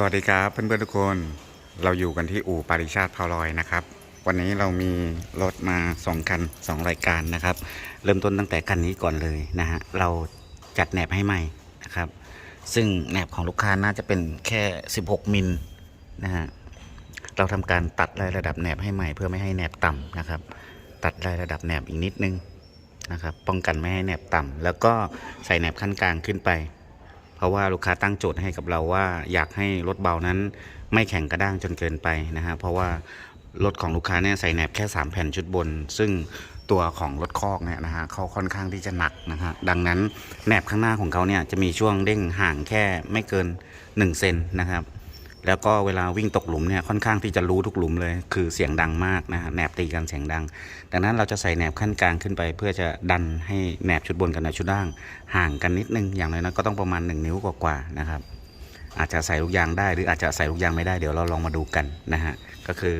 สวัสดีครับเพื่อนๆทุกคนเราอยู่กันที่อู่ปาริชาติพาลอยนะครับ วันนี้เรามีรถมาสองคันสองรายการนะครับ เริ่มต้นตั้งแต่คันนี้ก่อนเลยนะฮะเราจัดแหนบให้ใหม่นะครับ ซึ่งแหนบของลูกค้าน่าจะเป็นแค่ 16 มิลนะฮะเราทำการตัดรายระดับแหนบให้ใหม่เพื่อไม่ให้แหนบต่ำนะครับ ตัดรายระดับแหนบอีกนิดนึงนะครับ ป้องกันไม่ให้แหนบต่ำแล้วก็ใส่แหนบขั้นกลางขึ้นไป เพราะว่าลูกค้าตั้งโจทย์ให้กับเราว่า อยากให้รถเบานั้น ไม่แข็งกระด้างจนเกินไปนะฮะเพราะว่ารถของลูกค้าเนี่ยใส่แหนบแค่ 3 แผ่นชุดบน ซึ่งตัวของรถคอกเนี่ยนะฮะเขาค่อนข้างที่จะหนักนะฮะดังนั้นแหนบข้างหน้าของเขาเนี่ยจะมีช่วงเด้งห่างแค่ไม่เกิน1เซนนะครับ แล้วก็เวลาวิ่งตกหลุมเนี่ยค่อนข้างที่จะรู้ทุกหลุมเลย คือเสียงดังมากนะฮะแหนบตีกันเสียงดัง ดังนั้นเราจะใส่แหนบขั้นกลางขึ้นไป เพื่อจะดันให้แหนบชุดบนกับแหนบชุดล่างห่างกันนิดนึงอย่างน้อยๆก็ต้องประมาณ 1 นิ้วกว่าๆนะครับ อาจจะใส่ลูกยางได้หรืออาจจะใส่ลูกยางไม่ได้เดี๋ยวเราลองมาดูกันนะฮะก็คือ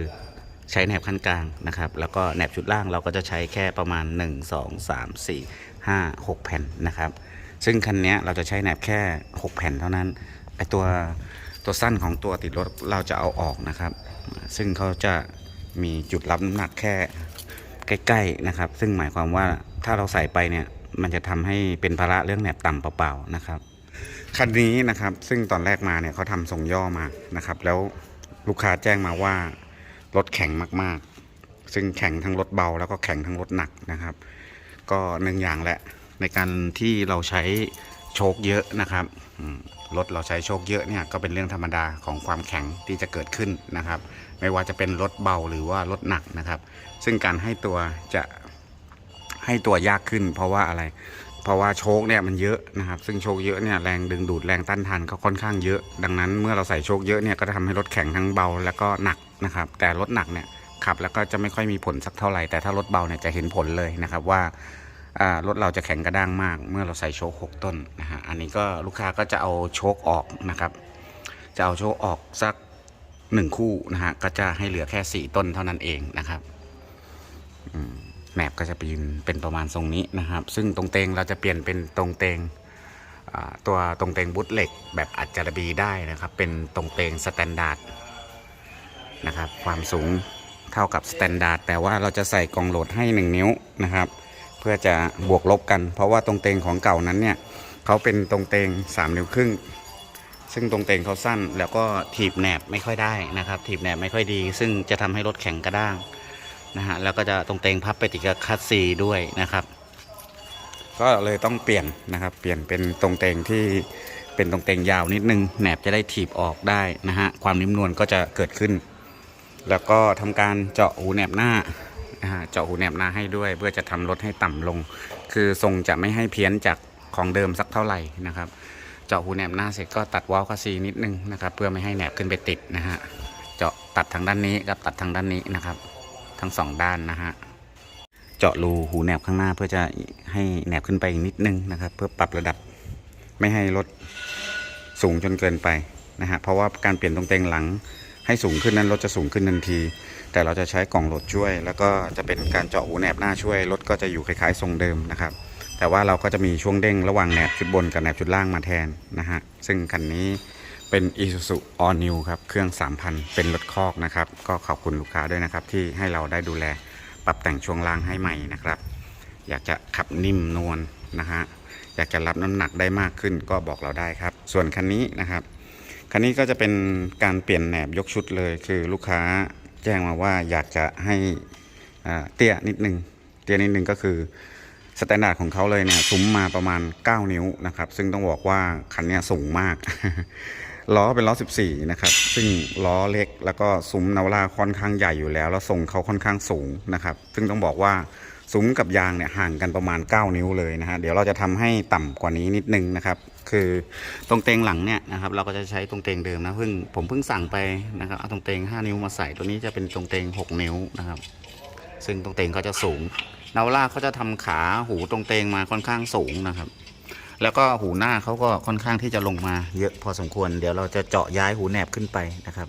ใช้แหนบขั้นกลางนะครับแล้วก็แหนบชุดล่างเราก็จะใช้แค่ประมาณ 1 2 3 4 5 6 แผ่นนะครับ ซึ่งคันนี้เราจะใช้แหนบแค่ 6 แผ่นเท่านั้นไอตัว ตัวสั้นของตัวติดรถเราจะเอาออกนะครับ ซึ่งเขาจะมีจุดรับน้ำหนักแค่ใกล้ๆนะครับ ซึ่งหมายความว่าถ้าเราใส่ไปเนี่ยมันจะทำให้เป็นภาระเรื่องแหนบต่ำเปล่าๆนะครับคันนี้นะครับซึ่งตอนแรกมาเนี่ยเขาทำส่งย่อมานะครับ แล้วลูกค้าแจ้งมาว่ารถแข็งมากๆ ซึ่งแข็งทั้งรถเบา แล้วก็แข็งทั้งรถหนักนะครับ ก็หนึ่งอย่างแหละในการที่เราใช้ โชคเยอะนะครับรถเราใช้โชคเยอะเนี่ยก็เป็นเรื่องธรรมดาของความแข็งที่จะเกิดขึ้นนะครับ ไม่ว่าจะเป็นรถเบาหรือว่ารถหนักนะครับ ซึ่งการให้ตัวจะให้ตัวยากขึ้น เพราะว่าอะไร เพราะว่าโชคเนี่ยมันเยอะนะครับ ซึ่งโชคเยอะเนี่ยแรงดึงดูดแรงต้านทานก็ค่อนข้างเยอะ ดังนั้นเมื่อเราใส่โชคเยอะเนี่ยก็จะทำให้รถแข็งทั้งเบาแล้วก็หนักนะครับ แต่รถหนักเนี่ยขับแล้วก็จะไม่ค่อยมีผลสักเท่าไหร่แต่ถ้ารถเบาเนี่ยจะเห็นผลเลยนะครับว่า รถเราจะแข็งกระด้างมาก เมื่อเราใส่โชคหกต้นนะฮะอันนี้ก็ลูกค้าก็จะเอาโชคออกนะครับ จะเอาโชคออกสักหนึ่งคู่นะฮะก็จะให้เหลือแค่สี่ต้นเท่านั้นเองนะครับแหนบก็จะเป็นเป็นประมาณทรงนี้นะครับ ซึ่งตรงเตงเราจะเปลี่ยนเป็นตรงเตงอ่าตัวตรงเตงบุตเหล็ก แบบอัจจารบีได้นะครับ เป็นตรงเตงสแตนดาร์ดนะครับ ความสูงเท่ากับสแตนดาร์ดแต่ว่าเราจะใส่กองโหลดให้ 1 นิ้วนะครับ เพื่อจะบวกลบกัน เพราะว่าตรงเตงของเก่านั้นเนี่ยเขาเป็นตรงเตง3นิ้วครึ่ง ซึ่งตรงเตงเขาสั้นแล้วก็ถีบแหนบไม่ค่อยได้นะครับถีบแหนบไม่ค่อยดี ซึ่งจะทำให้รถแข็งกระด้างนะฮะแล้วก็จะตรงเตงพับไปติดกับคัสซีด้วยนะครับ ก็เลยต้องเปลี่ยนนะครับ เปลี่ยนเป็นตรงเตงที่เป็นตรงเตงยาวนิดนึงแหนบจะได้ถีบออกได้นะฮะความนิ่มนวลก็จะเกิดขึ้น แล้วก็ทำการเจาะหูแหนบหน้า เจาะหูแหนบหน้าให้ด้วย เพื่อจะทำรถให้ต่ำลง คือทรงจะไม่ให้เพี้ยนจากของเดิมสักเท่าไหร่นะครับ เจาะหูแหนบหน้าเสร็จก็ตัดวาล์วคัสซีนิดนึงนะครับ เพื่อไม่ให้แหนบขึ้นไปติดนะฮะเจาะตัดทางด้านนี้กับตัดทางด้านนี้นะครับ ทั้งสองด้านนะฮะเจาะรูหูแหนบข้างหน้าเพื่อจะให้แหนบขึ้นไปอีกนิดนึงนะครับ เพื่อปรับระดับไม่ให้รถสูงจนเกินไปนะฮะเพราะว่าการเปลี่ยนตรงเตงหลัง ให้สูงขึ้นนั้นรถจะสูงขึ้นทันที แต่เราจะใช้กล่องโหลดช่วย แล้วก็จะเป็นการเจาะหูแหนบหน้าช่วยรถก็จะอยู่คล้ายๆทรงเดิมนะครับ แต่ว่าเราก็จะมีช่วงเด้งระหว่างแหนบชุดบนกับแหนบชุดล่างมาแทนนะฮะซึ่งคันนี้เป็น Isuzu All New ครับเครื่อง 3,000 เป็นรถคอกนะครับ ก็ขอบคุณลูกค้าด้วยนะครับ ที่ให้เราได้ดูแลปรับแต่งช่วงล่างให้ใหม่นะครับ อยากจะขับนิ่มนวลนะฮะอยากจะรับน้ำหนักได้มากขึ้นก็บอกเราได้ครับ ส่วนคันนี้นะครับ คันนี้ก็จะเป็นการเปลี่ยนแหนบยกชุดเลย คือลูกค้าแจ้งมาว่าอยากจะให้เตี้ยนิดนึงเตี้ยนิดนึงก็คือสแตนดาร์ดของเขาเลยเนี่ยซุ้มมาประมาณ 9 นิ้วนะครับ ซึ่งต้องบอกว่าคันนี้สูงมาก ล้อเป็นล้อ 14 นะครับ ซึ่งล้อเล็กแล้วก็ซุ้มนาวราค่อนข้างใหญ่อยู่แล้ว แล้วทรงเขาค่อนข้างสูงนะครับ ซึ่งต้องบอกว่าซุ้มกับยางเนี่ยห่างกันประมาณ 9 นิ้วเลยนะฮะเดี๋ยวเราจะทำให้ต่ำกว่านี้นิดนึงนะครับ คือตรงเตงหลังเนี่ยนะครับเราก็จะใช้ตรงเตงเดิมนะเพิ่งผมเพิ่งสั่งไปนะครับเอาตรงเตง 5 นิ้วมาใส่ตัวนี้จะเป็นตรงเตง 6 นิ้วนะครับ ซึ่งตรงเตงเขาจะสูงนาว่าเขาจะทำขาหูตรงเตงมาค่อนข้างสูงนะครับ แล้วก็หูหน้าเขาก็ค่อนข้างที่จะลงมาเยอะพอสมควร เดี๋ยวเราจะเจาะย้ายหูแหนบขึ้นไปนะครับ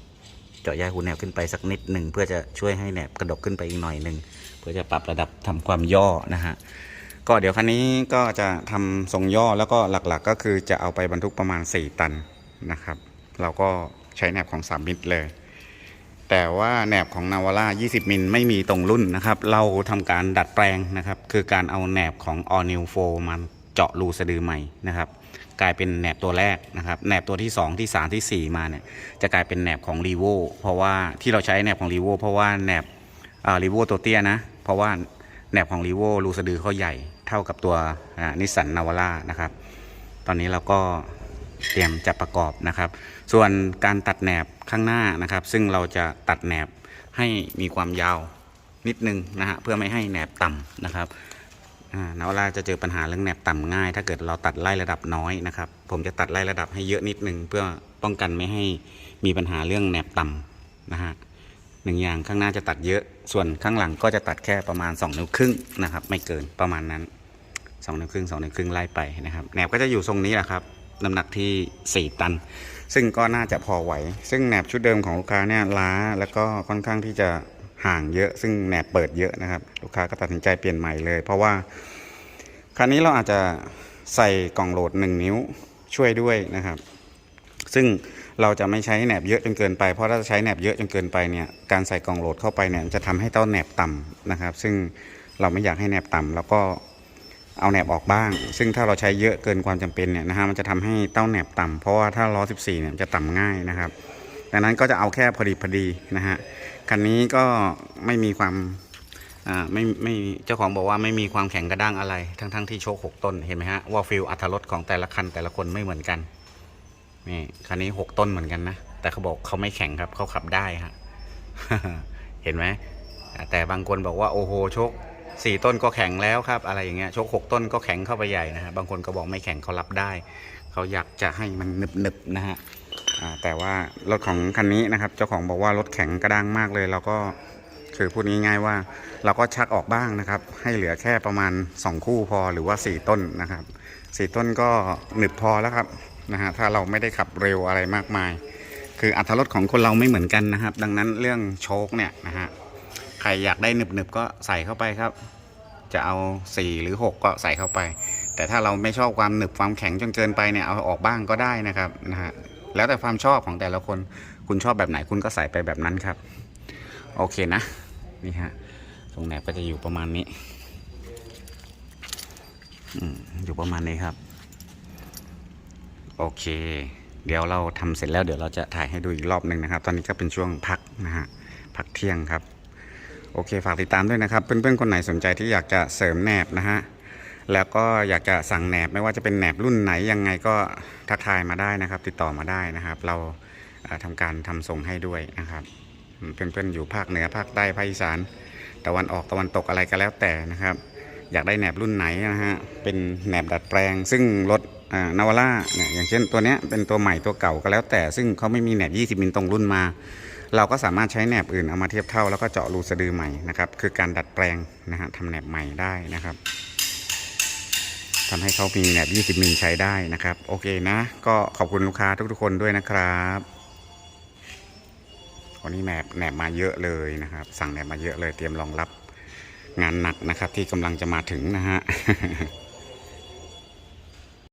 เจาะย้ายหูแหนบขึ้นไปสักนิดหนึ่งเพื่อจะช่วยให้แหนบกระดกขึ้นไปอีกหน่อยหนึ่งเพื่อจะปรับระดับทำความย่อนะฮะ ก็เดี๋ยวคันนี้ก็จะทำทรงย่อแล้วก็หลักๆ ก็คือจะเอาไปบรรทุกประมาณ 4 ตันนะครับ เราก็ใช้แหนบของสามมิตรเลย แต่ว่าแหนบของนาวาร่า20 มิลไม่มีตรงรุ่นนะครับ เราทำการดัดแปลงนะครับ คือการเอาแหนบของ All New 4มาเจาะรูสะดือใหม่นะครับ กลายเป็นแหนบตัวแรกนะครับแหนบตัวที่ 2 ที่ 3 ทีสี่4 มาเนี่ยจะกลายเป็นแหนบของ r ีโวเพราะว่าที่เราใช้แหนบของ r ีโวเพราะว่าแหนบรีโวตัวเตี้ยนะ เพราะว่าแหนบของ r ีโวรูสะดือเขาใหญ่ เท่ากับตัวนิสสันนาวาร่านะครับ ตอนนี้เราก็เตรียมจะประกอบนะครับ ส่วนการตัดแหนบข้างหน้านะครับ ซึ่งเราจะตัดแหนบให้มีความยาวนิดนึงนะฮะเพื่อไม่ให้แหนบต่ำนะครับนาวาร่าจะเจอปัญหาเรื่องแหนบต่ำง่าย ถ้าเกิดเราตัดไล่ระดับน้อยนะครับ ผมจะตัดไล่ระดับให้เยอะนิดนึงเพื่อป้องกันไม่ให้มีปัญหาเรื่องแหนบต่ำนะฮะหนึ่งอย่างข้างหน้าจะตัดเยอะ ส่วนข้างหลังก็จะตัดแค่ประมาณ 2 นิ้วครึ่งนะครับ ไม่เกินประมาณนั้น สองนิ้วครึ่งสองนิ้วครึ่งไล่ไปนะครับแหนบก็จะอยู่ทรงนี้แหละครับน้ำหนักที่ 4 ตัน ซึ่งก็น่าจะพอไหว ซึ่งแหนบชุดเดิมของลูกค้าเนี่ยล้าแล้วก็ค่อนข้างที่จะห่างเยอะ ซึ่งแหนบเปิดเยอะนะครับ ลูกค้าก็ตัดสินใจเปลี่ยนใหม่เลย เพราะว่าคราวนี้เราอาจจะใส่กล่องโหลด 1 นิ้วช่วยด้วยนะครับ ซึ่งเราจะไม่ใช้แหนบเยอะจนเกินไป เพราะถ้าใช้แหนบเยอะจนเกินไปเนี่ยการใส่กล่องโหลดเข้าไปเนี่ยจะทำให้เต้าแหนบต่ำนะครับ ซึ่งเราไม่อยากให้แหนบต่ำแล้วก็ เอาแหนบออกบ้าง ซึ่งถ้าเราใช้เยอะเกินความจำเป็นเนี่ยนะฮะมันจะทำให้เต้าแหนบต่ำเพราะว่าถ้าล้อ14เนี่ยจะต่ำง่ายนะครับดังนั้นก็จะเอาแค่พอดีพอดีนะฮะคันนี้ก็ไม่มีความอ่าไม่ไม่เจ้าของบอกว่าไม่มีความแข็งกระด้างอะไร ทั้งทั้งที่โชค6ต้นเห็นไหมฮะว่าฟิลอัตรถรสของแต่ละคันแต่ละคนไม่เหมือนกันนี่คันนี้6ต้นเหมือนกันนะแต่เขาบอกเขาไม่แข็งครับเขาขับได้ฮะเห็นไหมแต่บางคนบอกว่าโอ้โหโชค สี่ต้นก็แข็งแล้วครับ อะไรอย่างเงี้ยชคหกต้นก็แข็งเข้าไปใหญ่นะฮะบางคนก็บอกไม่แข็งเขารับได้ เขาอยากจะให้มันหนึบๆนนะฮะแต่ว่ารถของคันนี้นะครับ เจ้าของบอกว่ารถแข็งกระด้างมากเลย เราก็คือพูดง่ายๆว่า เราก็ชักออกบ้างนะครับ ให้เหลือแค่ประมาณ 2 คู่พอหรือว่า 4 ต้นนะครับสี่ต้นก็หนึบพอแล้วครับนะฮะถ้าเราไม่ได้ขับเร็วอะไรมากมาย คืออัตรารถของคนเราไม่เหมือนกันนะครับ ดังนั้นเรื่องโชคเนี่ยนะฮะ ใครอยากได้หนึบๆก็ใส่เข้าไปครับ จะเอา 4 หรือ 6 ก็ใส่เข้าไป แต่ถ้าเราไม่ชอบความหนึบความแข็งจนเกินไปเนี่ยเอาออกบ้างก็ได้นะครับนะฮะแล้วแต่ความชอบของแต่ละคนคุณชอบแบบไหนคุณก็ใส่ไปแบบนั้นครับ โอเคนะนี่ฮะตรงแหนบก็จะอยู่ประมาณนี้อืมอยู่ประมาณนี้ครับ โอเค เดี๋ยวเราทำเสร็จแล้วเดี๋ยวเราจะถ่ายให้ดูอีกรอบหนึ่งนะครับ ตอนนี้ก็เป็นช่วงพักนะฮะพักเที่ยงครับ โอเคฝากติดตามด้วยนะครับ เพื่อนๆคนไหนสนใจที่อยากจะเสริมแหนบนะฮะแล้วก็อยากจะสั่งแหนบไม่ว่าจะเป็นแหนบรุ่นไหนยังไงก็ทักทายมาได้นะครับ ติดต่อมาได้นะครับ เราเอ่อทำการทำส่งให้ด้วยนะครับ เพื่อนๆอยู่ภาคเหนือภาคใต้ภาคอีสานตะวันออกตะวันตกอะไรก็แล้วแต่นะครับ อยากได้แหนบรุ่นไหนนะฮะเป็นแหนบดัดแปลง ซึ่งรถนาวาร่าเนี่ยอย่างเช่นตัวเนี้ยเป็นตัวใหม่ตัวเก่าก็แล้วแต่ ซึ่งเขาไม่มีแหนบ 20 มิลตรงรุ่นมา เราก็สามารถใช้แหนบอื่นเอามาเทียบเท่าแล้วก็เจาะรูสะดือใหม่นะครับคือการดัดแปลงนะฮะทำแหนบใหม่ได้นะครับทำให้เขามีแหนบ 20 มิลใช้ได้นะครับ โอเคนะ ก็ขอบคุณลูกค้าทุกๆคนด้วยนะครับวันนี้แหนบแหนบมาเยอะเลยนะครับ สั่งแหนบมาเยอะเลยเตรียมรองรับงานหนักนะครับ ที่กำลังจะมาถึงนะฮะ